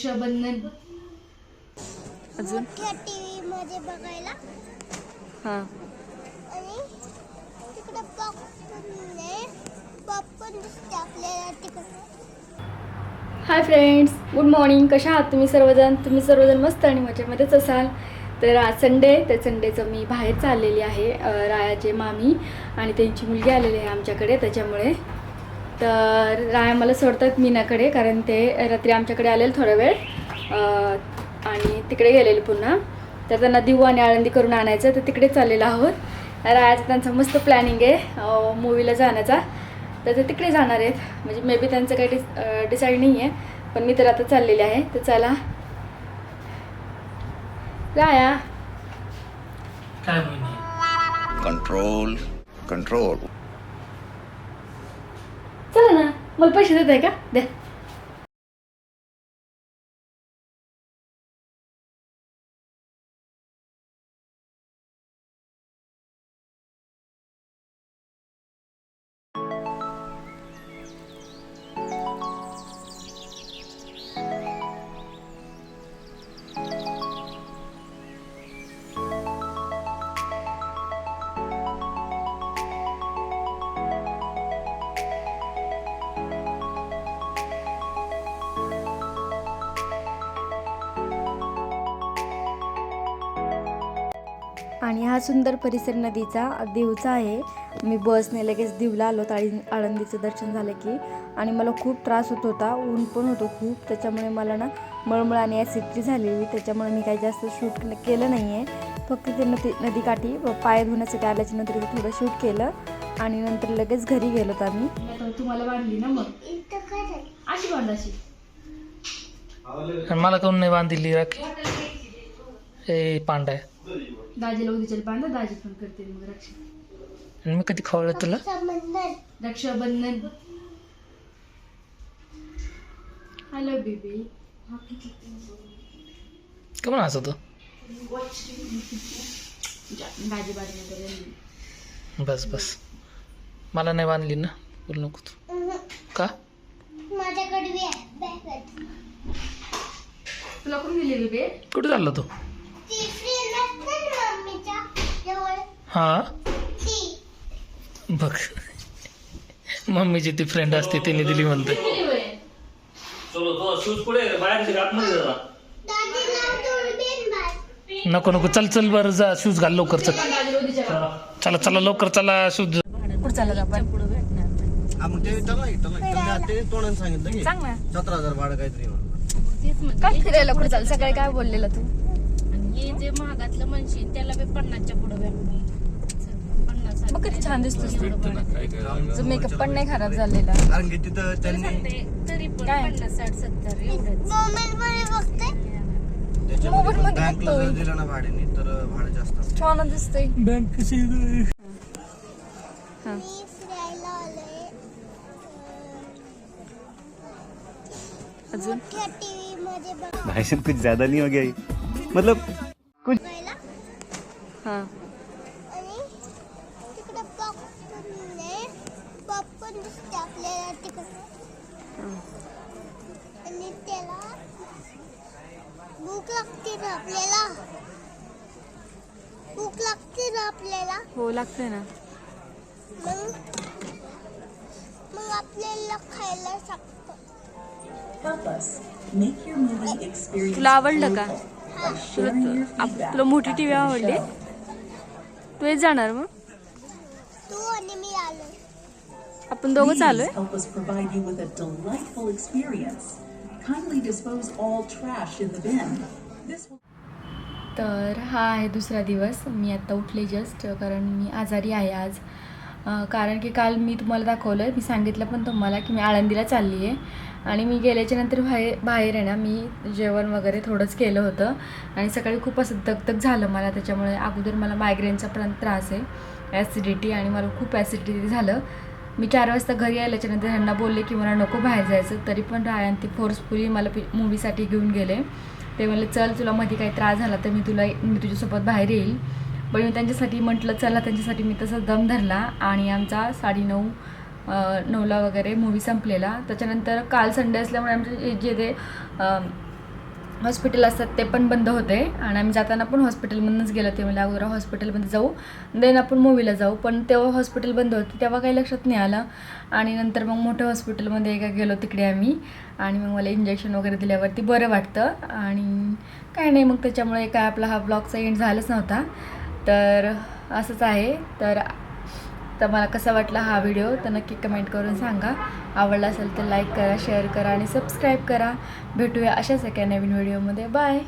रक्षाबंधन. अजून? मोठ्या टीव्ही मध्ये बघायला. हां. आणि तिकडे पॉपकॉर्न आहे. पॉपकॉर्न दिसते आपल्याला तिकडे. हाय फ्रेंड्स गुड मॉर्निंग कशा आहात तुम्ही सर्वजण? तुम्ही सर्वजण मस्त आणि मजेमध्येच असाल? तर आज संडे तर संडेचं मी बाहेर चाललेली आहे रायाचे मामी आणि त्यांची मुलगी आलेली आहे आमच्याकडे. त्याच्यामुळे तर राया मला सोडतात मीनाकडे कारण ते रात्री आमच्याकडे आलेले थोडा वेळ. अं, आणि तिकडे गेलेले पुन्हा. तर त्यांना दिऊ आणि आळंदी करून आणायचं तर तिकडे चाललेलो आहोत. रायाचा त्यांचा मस्त प्लॅनिंग आहे मूवीला जाण्याचा. तर ते तिकडे जाणार आहेत. म्हणजे मे बी त्यांचं काही डिस डिसाईड नाही आहे पण मी तर आता चाललेले आहे. तर चला. राया. काय मोहिनी control control चला ना मला पैसे देत आहे का? द्या आणि हा सुंदर परिसर नदीचा देवचा आहे. मी बसने लगेच दिवला आलो आळी आळंदीचं दर्शन झालं की. आणि मला खूप त्रास होत होता ऊन पण होतं खूप. त्याच्यामुळे मला ना मळमळ आणि ॲसिडिटी झालेली. त्याच्यामुळे मी काही जास्त शूट केलं नाही आहे. फक्त ते नदी नदीकाठी पाय धुण्यासाठी आल्याच्यानंतर थोडं शूट केलं. आणि नंतर लगेच घरी गेलो होतो आम्ही. तुम्हाला बांधली ना मग? अशी मला काऊन नाही बांधिली राखी. ए पांडा दाजीला उद्याच्या बांधा दाजी पण करते मग रक्षा. आणि मी कधी खवळलं तुला? रक्षाबंधन. लव्ह बेबी का म्हणून हसतो? दाजी बस बस. मला नाही बांधली ना बोल नको तू. का? माझ्याकडे बॅग आहे. तुला कोण दिली बेबी कुठे चालला ती फ्रेंड असते ना मम्मीच्या जवळ हा? बघ. मम्मीची ती फ्रेंड असते तिने दिली म्हणते. नको नको. चल चल बरं जा. शूज घाल लवकर चल. चला चला लवकर चला. शूज कुठं चाललं आपण सांगितलं सतरा हजार भाडं काहीतरी काय फिरायला कुठं चाल सकाळी काय बोललेला तू? हे जे महागातलं म्हणशील त्याला बी पन्नासच्या पुढं बघ किती छान दिसतोस तू. तुझा मेकअप पण नाही खराब झालेला. कारण की तिथं त्यांनी तरी पण काय? पन्नास साठ सत्तर एवढंच. मोबाईल मध्ये बघते. त्याच्यामध्ये मोबाईल मध्ये बँकला बघतोय. जर दिलं ना भाड्याने तर भाडं जास्त असतं. छान दिसतोय. बँक कशी मी फिरायला आलोय अजून? मोठ्या टीव्ही मध्ये कुछ ज्यादा नहीं हो गया ये? मतलब हां. आणि तिकडे पॉपकॉर्न आहे. पॉपकॉर्न दिसते आपल्याला तिकडे. आणि त्याला भूक लागते ना आपल्याला. भूक लागते ना आपल्याला. हो लागतंय ना. मग मग आपल्याला खायला सांगतो. तुला आवडलं का? तुला मोठी टीव्ही आवडली? तू येत जाणार मग? तू आणि मी आलो आपण दोघं चालू तर हा आहे दुसरा दिवस. मी आत्ता उठले जस्ट कारण मी आजारी आहे आज. कारण की काल मी तुम्हाला दाखवलं मी सांगितलं पण तुम्हाला की मी आळंदीला चालली आहे आणि मी गेल्याच्यानंतर बाहेर बाहेर आहे ना मी जेवण वगैरे थोडंच केलं होतं. आणि सकाळी खूप असं दगदग झालं मला त्याच्यामुळे अगोदर मला मायग्रेनचा पण त्रास आहे. ॲसिडिटी आणि मला खूप ॲसिडिटी झालं. मी चार वाजता घरी आल्याच्यानंतर ह्यांना बोलले की मला नको बाहेर जायचं तरी पण रायन ती फोर्सफुली मला पि मूवीसाठी घेऊन गेले. ते म्हणले चल तुला मध्ये काही त्रास झाला तर मी तुला मी तुझ्यासोबत बाहेर येईल. पण मी त्यांच्यासाठी म्हटलं चला त्यांच्यासाठी मी तसं दम धरला आणि आमचा साडेनऊ नऊ नऊला वगैरे मूवी संपलेला. त्याच्यानंतर काल संडे असल्यामुळे आमचे जे- जे ते हॉस्पिटल असतात ते पण बंद होते. आणि आम्ही जाताना पण हॉस्पिटलमधूनच गेलो. ते म्हणजे अगोदर हॉस्पिटलमध्ये जाऊ. देन आपण मूवीला जाऊ. पण तेव्हा हॉस्पिटल बंद होते. तेव्हा काही लक्षात नाही आलं. आणि नंतर मग मोठ्या हॉस्पिटलमध्ये एका गेलो तिकडे आम्ही. आणि मग मला इंजेक्शन वगैरे दिल्यावरती बरं वाटतं. आणि काय नाही मग त्याच्यामुळे काय आपला हा ब्लॉगचा एंड झालाच नव्हता. तर असंच आहे. तर तर मला कसा वाटला हा व्हिडिओ तर नक्की कमेंट करून सांगा. आवडला असेल तर लाईक करा शेअर करा आणि सबस्क्राईब करा. भेटूया अशाच एका नवीन व्हिडिओमध्ये बाय